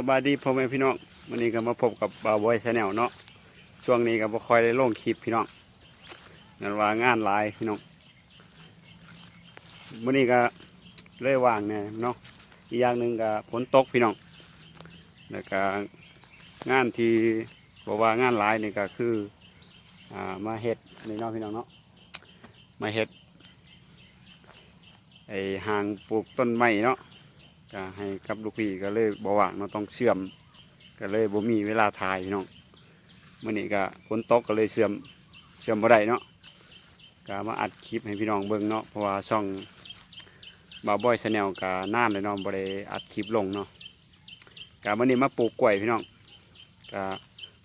สบายดีพ่อแม่พี่น้องวันนี้ก็มาพบกับบาวบอยชาแนลเนาะช่วงนี้ก็บ่คอยได้ลงคลิปพี่น้องนั่นว่างานหลายพี่น้องวันนี้ก็เลยว่างเนี่ยเนาะอีกอย่างหนึ่งก็ฝนตกพี่น้องแล้วก็งานที่บอกว่างานหลายนี่ก็คืออ่ามาเฮ็ดนี่เนาะพี่น้องเนาะมาเฮ็ดไอหางปลูกต้นไม้เนาะ ก็ให้กับลูกพี่ก็เลยบ่ว่างเนาต้องเชื่อม ก็เลยบ่มีเวลาถ่ายพี่น้องมื้อนี้ก็ฝนตกก็เลยเชื่อมเชื่อมบ่ได้เนาะก็มาอัดคลิปให้พี่น้องเบิ่งเนาะเพราะว่าช่องบ่าวบอยชาแนลก็นานเลยเนาะบ่ได้อัดคลิปลงเนาะก็มื้อนี้มาปลูกกล้วยพี่น้องก็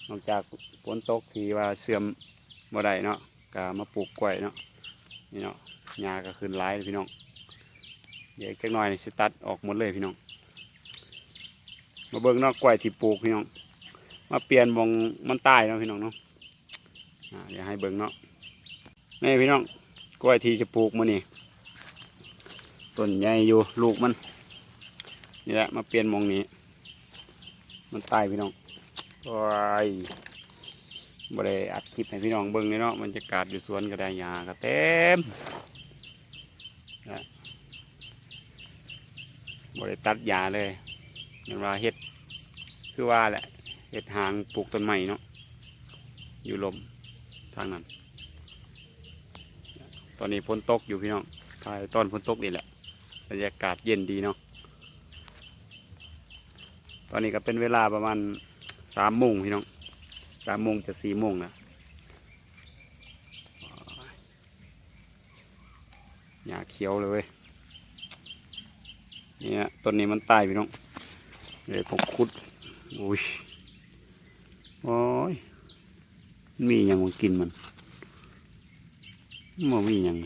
นอกจากฝนตกที่ว่าเชื่อมบ่ได้เนาะก็มาปลูกกล้วยเนาะนี่เนาะหญ้าก็ขึ้นหลายพี่น้อง เดี๋ยวอีกจักหน่อยนี่สิตัดออกหมดเลยพี่น้อง มาเบิ่งนอกกล้วยที่ปลูกพี่น้อง มาเปลี่ยนมองมันใต้เนาะพี่น้องเนาะอ่าเดี๋ยวให้เบิ่งเนาะนี่พี่น้องกล้วยที่จะปลูกมื้อนี้ต้นใหญ่อยู่ลูกมัน นี่แหละมาเปลี่ยนมองนี้ มันใต้พี่น้องโอ้ยบ่ได้อัดคลิปให้พี่น้องเบิ่งเลยเนาะบรรยากาศอยู่สวนก็ได้หญ้าก็เต็ม บริตัดยาเลยเห็นว่าเฮ็ดคือว่าแหละเฮ็ดหางปลูกต้นไม้เนาะอยู่ลมทางนั้น ตอนนี้ฝนตกอยู่พี่น้องถ่ายตอนฝนตกนี่แหละบรรยากาศเย็นดีเนาะตอนนี้ก็เป็นเวลาประมาณสามโมงพี่น้องสามโมงจะสี่โมงนะหญ้าเขียวเลย เนี่ยต้นนี้มันตายพี่น้องเลยผมขุดอุ้ยโอ้ยมีอย่างมากินมันมันมีอย่าง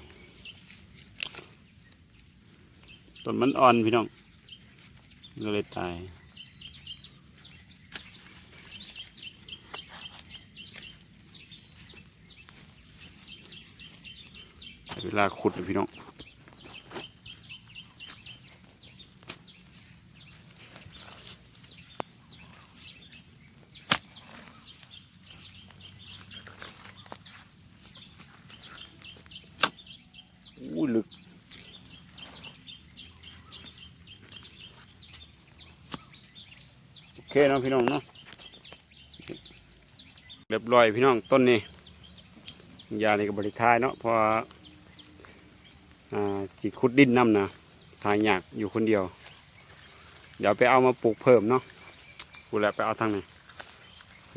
ต้นมันอ่อนพี่น้องก็เลยตายเวลาขุดเลยพี่น้อง อู้ลึก โอ เคเนาะพี่น้องเนาะเรียบร้อยพี่น้องต้นนี้ยาในกับบริทายเนาะพอสิขุดดินน้ำนะทายยากอยู่คนเดียว เดี๋ยวไปเอามาปลูกเพิ่มเนาะกูแหละไปเอาทางไหน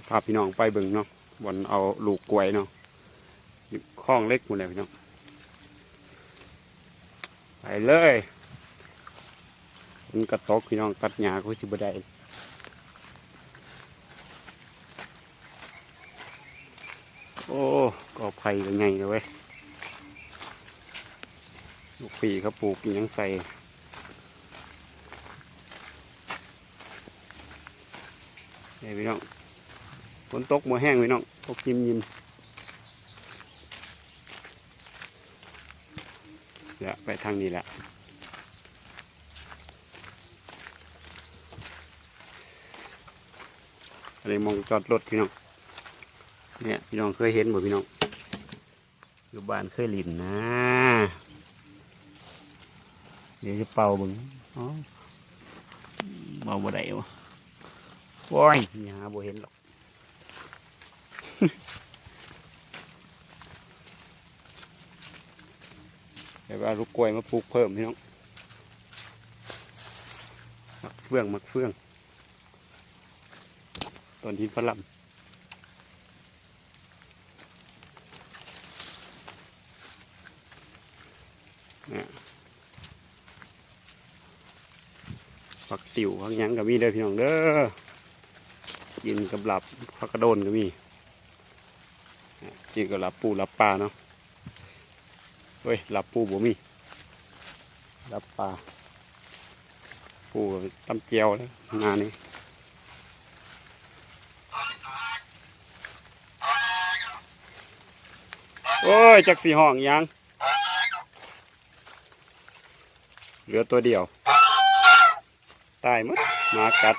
พาพี่น้องไปเบิ่งเนาะบนเอาลูกกล้วยเนาะอยู่คลองเล็กหมดเลยพี่น้องไปเลยมันกระตกพี่น้องตัดหญ้าก็สิบได้ โอ้ก็ไผ่ก็ไงเลยเว้ยลูกปีเขาปลูกอิหยังใส่นี่พี่น้องฝนตกมัแห้งพี่น้องตกยิมยิมเดี๋ยวไปทางนี้แหละอะไรมองจอดรถพี่น้อง เนี่ย พี่น้องเคยเห็นบ่พี่น้องอยู่บ้านเคยหลินนะ เดี๋ยวจะเป่าเบึงอ๋อเป่าบ่ได้วะโอ้ยอย่าหาบ่เห็นหรอกเดี๋ยวเอาลูกกล้วยมาปลูกเพิ่มพี่น้องมักเฟืองมักเฟืองต้นทินฝรั่งเนี่ย ผักติ๋วผักยังก็มีเด้อพี่น้องเด้อกินกับหลับผักกระโดนก็มีจีกินกับหลับปูหลับปลาเนาะเฮ้ยหลับปูบ่มีหลับปลาปูตำเจียวแล้วงานนี้โอ้ยจักสีห้องยัง เหลือตัวเดียว ตายหมดมากัด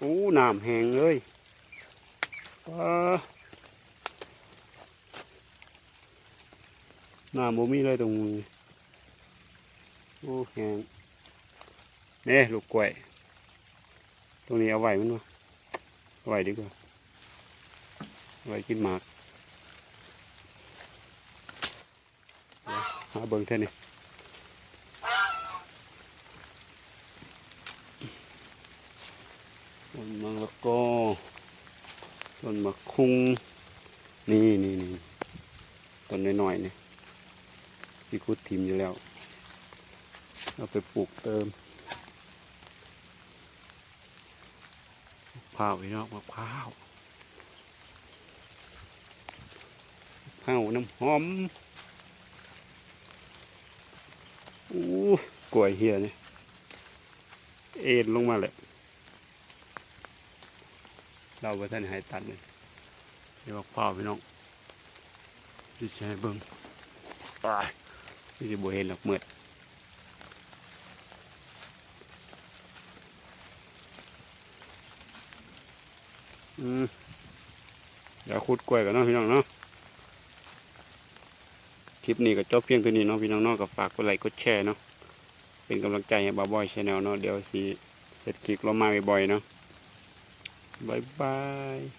อู้น้ำแหงเลยน้ำบ่มีเลยตรงมือโอ้แหงเนี่ยลูกกล้วย ตรงนี้เอาไว้มันวะเอาไว้ดีกว่าเอาไว้กินหมากเดี๋ยวหาเบิ่งเท่านี้ต้นมะละกอ ต้นมะคุงนี่นี่นี่ต้นน้อยๆนี่ที่คุดทิมอยู่แล้ว เอาไปปลูกเติมมะพร้าวพี่น้องมะพร้าวมะพร้าวน้ำหอมอู้กล้วยเฮียนี่เอ็นลงมาเลย เราไปท่านใหายตัดเลยเดี๋ยวมะพร้าวพี่น้องดิฉันให้เบิ่งตายนี่จะบ่เห็นหรอกเมื่ออืมเดี๋ยวขุดกล้วยกันเนาะพี่น้องเนาะ คลิปนี้ก็จบเพียงเท่านี้เนาะพี่น้องเนาะก็ฝากกดไลค์กดแชร์เนาะ เป็นกำลังใจให้บาบอยชาแนลเนาะเดี๋ยวสิเสร็จคลิปเรามาบ่อยๆเนาะ Bye-bye.